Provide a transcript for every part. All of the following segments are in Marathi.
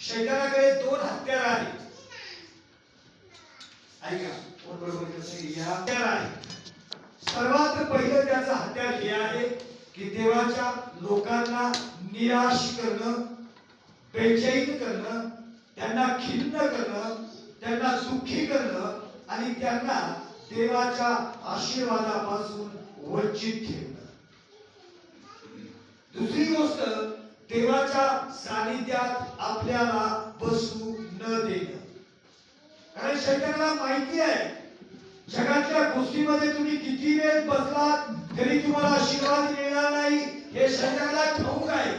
शैतानाकडे दोन हत्यार आहेत. ऐका हत्यार आहे सर्वात पहिलं त्याचं हत्यार हे आहे की देवाच्या लोकांना निराश करणं बेचैन करणं त्यांना खिन्न करणं त्यांना सुखी करणं आणि त्यांना देवाच्या आशीर्वादापासून वंचित ठेवणं. दुसरी गोष्ट देवाच्या सानिध्यात आपल्याला बसू न देणं. कारण शैतानाला माहिती आहे जगातल्या गोष्टीमध्ये तुम्ही किती वेळ बसलात तरी तुम्हाला आशीर्वाद मिळणार नाही हे शैतानाला ठाऊक आहे.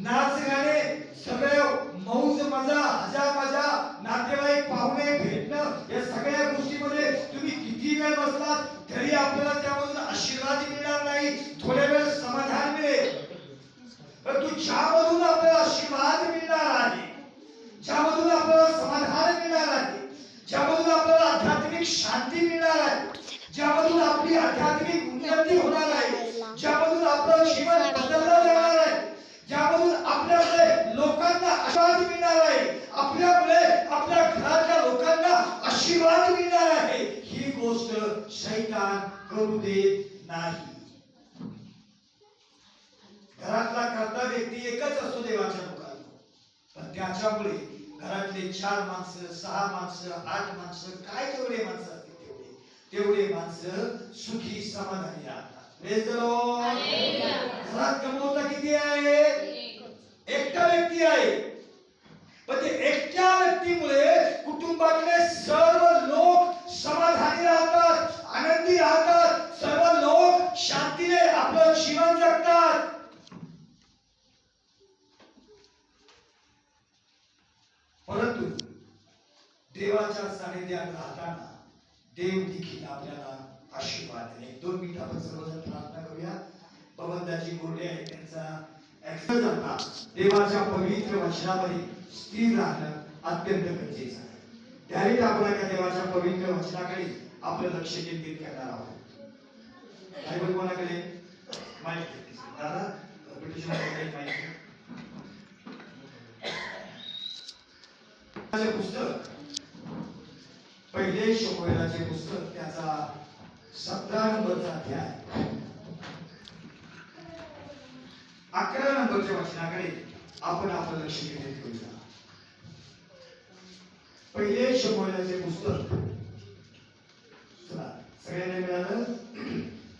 नाच गाणे सगळे मौज मजा हजा मजा नातेवाईक पाहुणे भेटणं या सगळ्या गोष्टीमध्ये तुम्ही किती वेळ बसलात तरी आपल्याला त्यामधून आशीर्वाद मिळणार नाही थोड्या वेळ समाधान मिळेल परंतु ज्यामधून आपल्याला आशीर्वाद मिळणार आहे ज्यामधून आपल्याला समाधान मिळणार आहे ज्यामधून आपल्याला आध्यात्मिक शांती मिळणार आहे ज्यामधून आपली आध्यात्मिक उन्नती होणार आहे ज्यामधून आपलं जीवन बदललं जाणार आहे ज्यामधून आपल्यामुळे लोकांना आशीर्वाद मिळणार आहे आपल्यामुळे आपल्या घरातल्या लोकांना आशीर्वाद मिळणार आहे ही गोष्ट शैतान करू देत नाही. घरातला करता व्यक्ती एकच असतो देवाच्या लोकांना पण त्याच्यामुळे घरातले चार माणसं सहा माणसं आठ माणसं काय तेवढे माणसं असतील तेवढे. तेवढे माणसं सुखी समाधानी राहतात. घरात कमवता किती आहे? एकटा व्यक्ती आहे. पण ते एकट्या व्यक्तीमुळे कुटुंबातले सर्व लोक समाधानी राहतात आनंदी राहतात सर्व लोक शांतीने आपलं जीवन जगतात परंतु देवाच्या सानिध्यात राहताना देव देखील आपल्याला आशीर्वाद दिले एक दोन मिनिट आपण सर्वजण प्रार्थना करूया. बबंदाजी बोलले आहे त्यांचा ऍक्शन जाता देवाच्या पवित्र वचनामध्ये स्थिर राहणं अत्यंत गरजेचं आहे. त्याही आपण त्या देवाच्या पवित्र वचनाकडे आपलं लक्ष केंद्रित करणार आहोत. काही कोणाकडे? माहिती दादा माहिती पुस्तक पहिले शोभेलाचे पुस्तक त्याचा सतरा नंबरचा अध्याय. अकरा नंबरच्या वचनाकडे आपण आपलं लक्ष केंद्रित करूया. पहिले शोभेलाचे पुस्तक. चला सगळ्यांना मिळालं?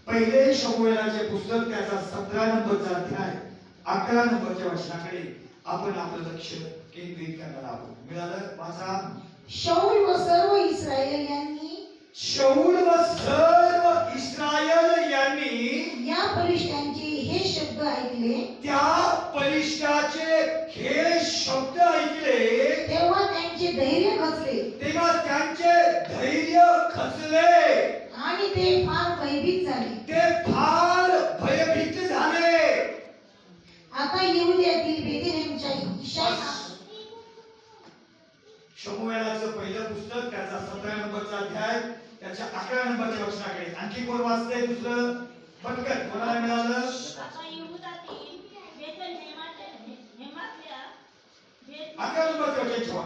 पहिले शोभेलाचे पुस्तक त्याचा सतरा नंबरचा अध्याय अकरा नंबरच्या वचनाकडे आपण आपलं लक्ष केंद्रित करणार आहोत. मिळालं? माझा शाऊल व सर्व इस्रायल यांनी शौल व सर्व इस्रायल यांनी या परिष्ठांचे हे शब्द ऐकले. त्या परिष्ठाचे हे शब्द ऐकले तेव्हा त्यांचे धैर्य खचले तेव्हा त्यांचे धैर्य खचले आणि ते फार भयभीत झाले ते फार भयभीत झाले आता येऊद्यातील बेथलेहमच्या ईशाया शमुवेलाचं पहिलं पुस्तक त्याचा सतरा नंबरचा अध्याय त्याच्या अकरा वचनाकडे आणखी कोण वाचतंय दुसरं? पटकन कोणाला मिळालं? अकरा ठेवा.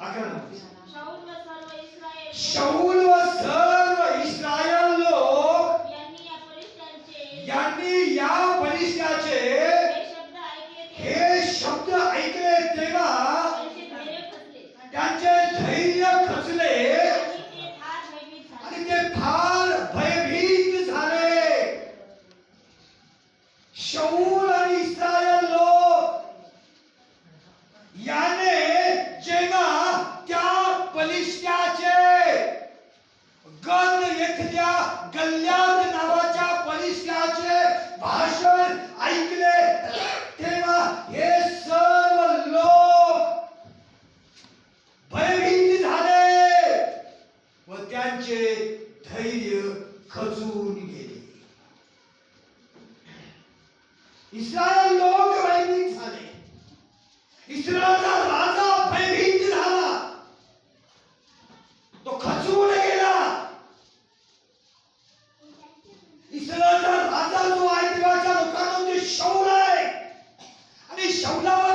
अकरा नंबर. शाऊल व सर्व इस्राയേल शौल व सर्व इस्रायल लोक यांनी या परिष्ठांचे यांनी या परिष्ठाचे हे शब्द ऐकले ते हे शब्द ऐकले तेव्हा त्यांचे धैर्य खचले त्यांचे धैर्य खचले आणि ते फार आणि ते फार भयभीत झाले भयभीत झाले शौल आणि इस्रायल लोक याने जेव्हा त्या बलिष्ठाचे गद येथल्या गल्ल्याद नावाच्या बलिष्ठाचे भाषण ऐकले तेव्हा हे सर्व लोक भयभीत झाले व त्यांचे धैर्य खचून गेले इस्रायल लोक भयभीत झाले इस्रायलचा राजा भयभीत झाला तो खचून गेला इस्रायलचा राजा जो आहे देवाच्या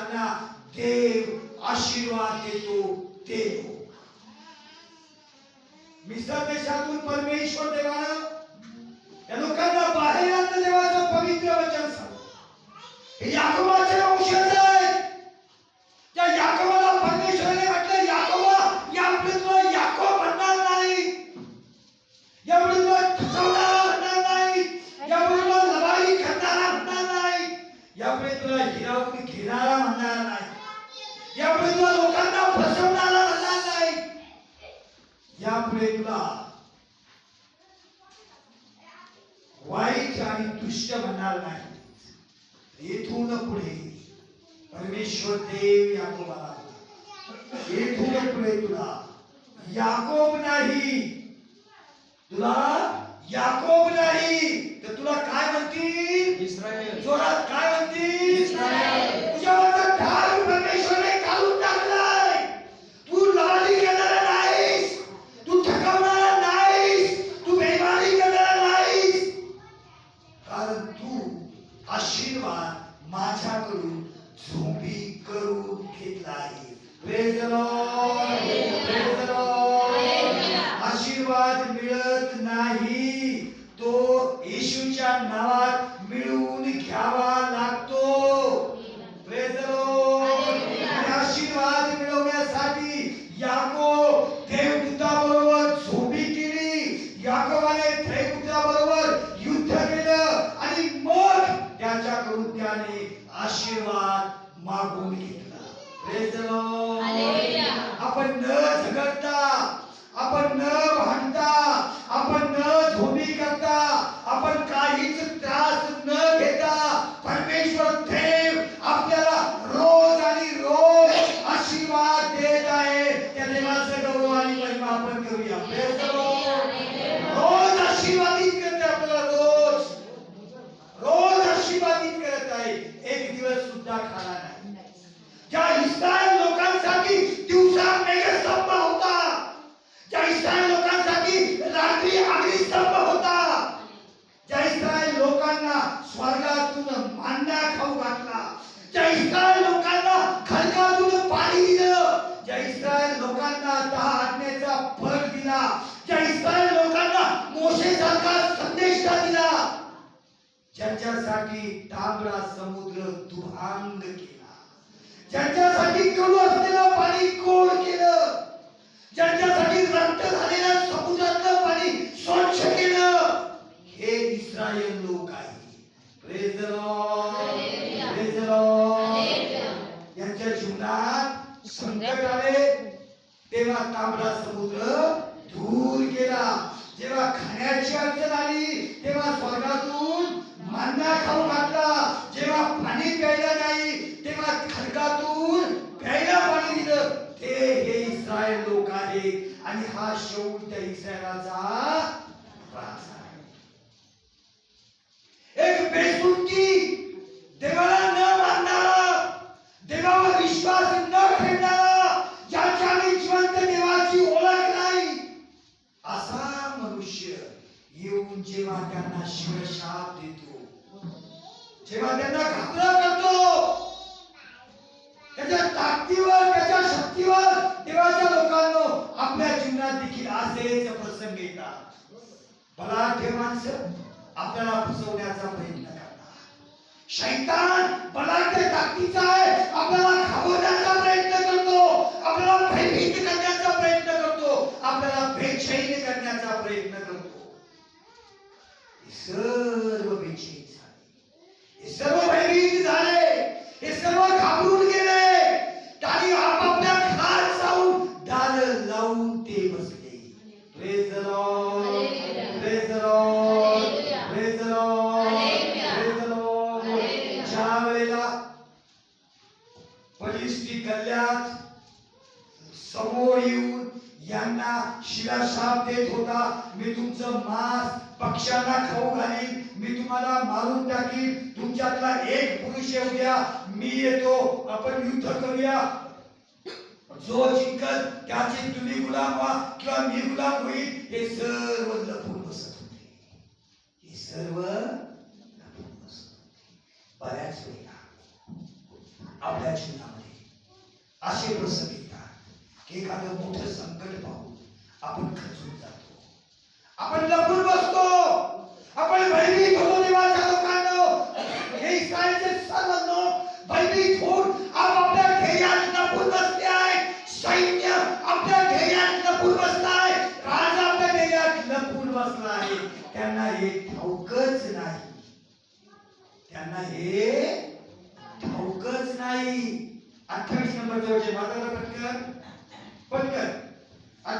ज्यांना देव आशीर्वाद देतो ते हो. लोक मिसर देशातून परमेश्वर देवानं या लोकांना बाहेर आणलं देवाचं पवित्र वचन सांग हे याकोबाचे वंशज आहेत त्या याकोबाला परमेश्वराने म्हटलं याकोबा यापुढे तुला याकोब म्हणणार नाही यापुढे तुला थकवणारा म्हणणार नाही यापुढे तुला लबाई करणारा म्हणणार नाही यापुढे तुला हिरावून घेणारा म्हणणार नाही यापुढे तुला लोकांना फसवणारा म्हणणार नाही यापुढे तुला वाईट आणि दुष्ट म्हणणार नाही येथून पुढे परमेश्वर देव याकोबाला येथून पुढे तुला. याकोब नाही. तुला याकोब नाही. तर तुला काय म्हणतील? इस्रायल जोरात काय म्हणतील? इस्रायल. तुझ्यावरचा ढाल परमेश्वराने काढून टाकलाय. तू लवाली करणारा नाहीस तू थकवणारा नाहीस. तू बेमारी करणारा नाहीस. कारण तू आशीर्वाद माझ्याकडून झोपी करून घेतला आहे आशीर्वाद मिळत नाही. तो येशूच्या नावात मिळवून घ्यावा लागतो Praise the Lord. आणि आशीर्वाद मिळवण्यासाठी याकोब देवदूताबरोबर झोंबी केली याकोबाने देवदूताबरोबर युद्ध केलं आणि मग त्याच्याकडून त्याने आशीर्वाद मागून घेतला Praise the Lord. Hallelujah. आपण न झगडता आपण न भांडता आपण न झोंबी करता आपण काहीच त्रास न घेता परमेश्वर देव आपल्याला रोज आणि रोज आशीर्वाद देत आहे त्या देवाचं गौरव आणि महिमा आपण करूया Praise the Lord. रोज आशीर्वादित करते आपल्याला रोज रोज आशीर्वादित करत आहे एक दिवस सुद्धा खाला नाही ज्या इस्रायल लोकांसाठी दिवसा मेघस्तंभ होता ज्या इस्रायल लोकांसाठी रात्री अग्निस्तंभ होता ज्या इस्रायल लोकांना स्वर्गातून मांडा खाऊ घातला ज्या इस्रायल लोकांना खडकातून पाणी दिलं ज्या इस्रायल लोकांना दहा आज्ञेचा फळ दिला. ज्या इस्रायल लोकांना मोशेसारखा संदेश दिला? ज्यांच्यासाठी तांबडा समुद्र दुभांग केला. ज्यांच्यासाठी कडू असलेलं पाणी गोड केलं. ज्यांच्यासाठी रक्त झालेलं समुद्रातलं पाणी स्वच्छ केलं. हे इस्रायल लोक आहे. यांच्या जीवनात संकट आले. तेव्हा तांबडा समुद्र दूर केला. जेव्हा खाण्याची अडचण आली तेव्हा स्वर्गातून मांदा खाऊ घातला. जेव्हा पाणी प्यायला नाही तेव्हा खडकातून प्यायला पाणी दिलं. ते हे इस्रायल लोक आहेत आणि हा शेवट त्या इस्रायलाचा राज आहे. एक बेसुकी ईश्वर शाप देतो. जेव्हा त्यांना घाबरा करतो त्याच्या ताकदीवर त्याच्या शक्तीवर देवाच्या लोकांना आपल्या जीवनात देखील असेच प्रसंग येतात. बलाढ्य माणसं आपल्याला फसवण्याचा प्रयत्न करतात. शैतान बलाढ्य ताकदीचा आहे आपल्याला सर्व बेचैन झाले हे सर्व भयभीत झाले हे सर्व घाबरून गेले आणि आपापल्या घरात जाऊन दार लावून ते बसले Praise the Lord. Hallelujah. Praise the Lord. Hallelujah. Praise the Lord. Hallelujah. Praise the Lord. Hallelujah. ज्या वेळेला बलिष्ठी गल्ल्यात समोर येऊन यांना शिलाशाप देत होता. मी तुमचं मांस पक्ष्यांना खाऊ घालीन. मी तुम्हाला मारून टाकीन. तुमच्यातला एक पुरुष येऊ द्या. मी येतो. आपण युद्ध करूया. जो जिंकल त्याचे तुम्ही गुलाम व्हा किंवा मी गुलाम होईल हे सर्व लपून बसत होते. हे सर्व लपून बसत होते. बऱ्याच वेळा आपल्या जीवनामध्ये असे प्रसंग येतात की एखादं मोठं संकट पाहू आपण खचून जातो. आपण लपून बसतो. आपण भयभीत होतो देवाच्या लोकांनो. हे इस्रायलचे सर्व लोक भयभीत होऊन आपापल्या ध्येयात लपून बसले आहेत सैन्य आपल्या ध्येयात लपून बसला आहे राजा आपल्या ध्येयात लपून बसला आहे त्यांना हे ठाऊकच नाही. त्यांना हे ठाऊकच नाही. अठ्ठावीस नंबर जवळचे माझा पटकन. पटकन.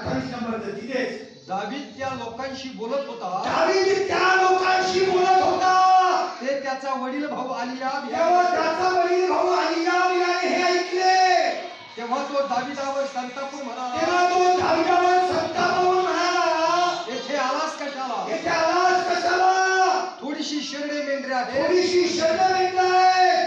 अठ्ठावीस नंबरचं तिथेच दावीद त्या लोकांशी बोलत होता. दावीद त्या लोकांशी बोलत होता. ते त्याचा वडील भाऊ आलियाब तेव्हा या- त्याचा वडील भाऊ अलियाब याने हे ऐकले. तेव्हा तो दाविदावर संतापून तेव्हा म्हणाला तो दाविदावर संतापावून म्हणाला. येथे आलास कशाला? येथे आलास कशाला? थोडीशी शेरडे मेंढरे आहे थोडीशी शरण आहे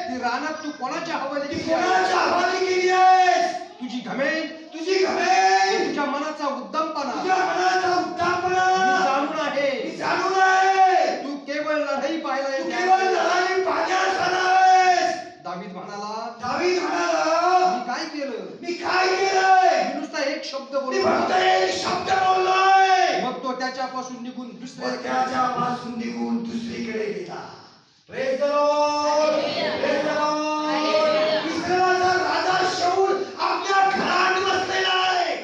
ती रानात तू कोणाच्या हवाली ती केली आहे? कोणाच्या हवाली केली आहेस? तुझी घमेंड तुझी घमेंड तुझ्या मनाचा उद्दमपणा तुझ्या मनाचा मी उत्तापणा जाणून आहे मी जाणून आहे तू केवळ लढाई पाहायला तू येते केवळ लढाई पाहण्यास आला आहेस दावीद म्हणाला दावीद म्हणाला मी काय केलं मी काय केलंय मी नुसता एक शब्द मी बोललो फक्त एक शब्द बोललोय मग तो त्याच्यापासून निघून व दुसऱ्या त्याच्या पासून निघून दुसरीकडे गेला Praise the Lord. Praise the Lord. इस्रायलाचा राजा शाऊल आपल्या घरात बसलेला आहे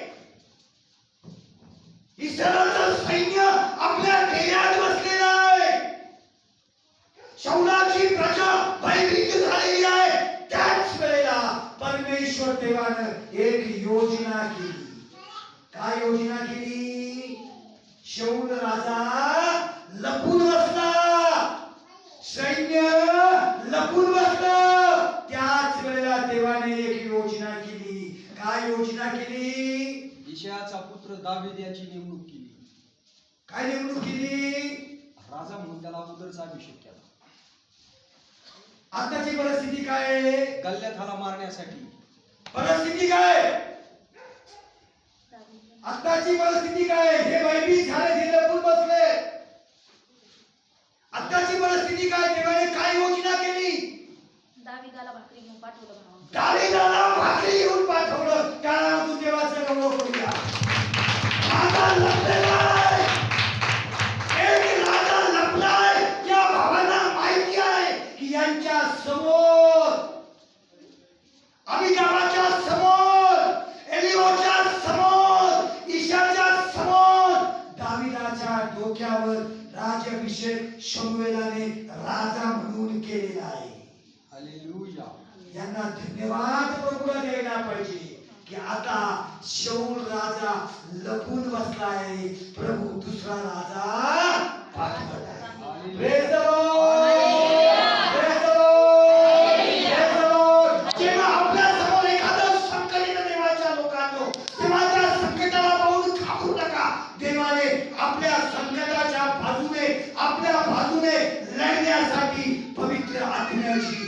इस्रायलाचं सैन्य आपल्या ध्येयात बसलेला आहे शौलाची प्रजा भयभीत झालेली आहे त्याच वेळेला परमेश्वर देवानं एक योजना केली काय योजना केली शौल राजा लपून बसला सैन्य लपून बसलं त्याच वेळेला देवाने एक योजना केली काय योजना केली ईशाचा पुत्र दावीद याची नेमणूक केली. काय निवडणूक केली? राजा म्हणून त्याला उदरचा अभिषेक केला. आताची परिस्थिती काय? आहे? गल्ल्यात मारण्यासाठी. परिस्थिती काय? आताची परिस्थिती काय? हे भयभीत झाले हे लपून बसले. आताची परिस्थिती काय? देवाने काय योजना केली? दाविदाला भाकरी घेऊन पाठवलं. दाविदाला भाकरी घेऊन पाठवलं. यांना धन्यवाद प्रभूला द्यायला पाहिजे. की आता शौल राजा लपून बसलाय. प्रभू दुसरा राजा पाठवत आहे आपल्या बाजूने आपल्या बाजूने लढण्यासाठी पवित्र आत्म्याची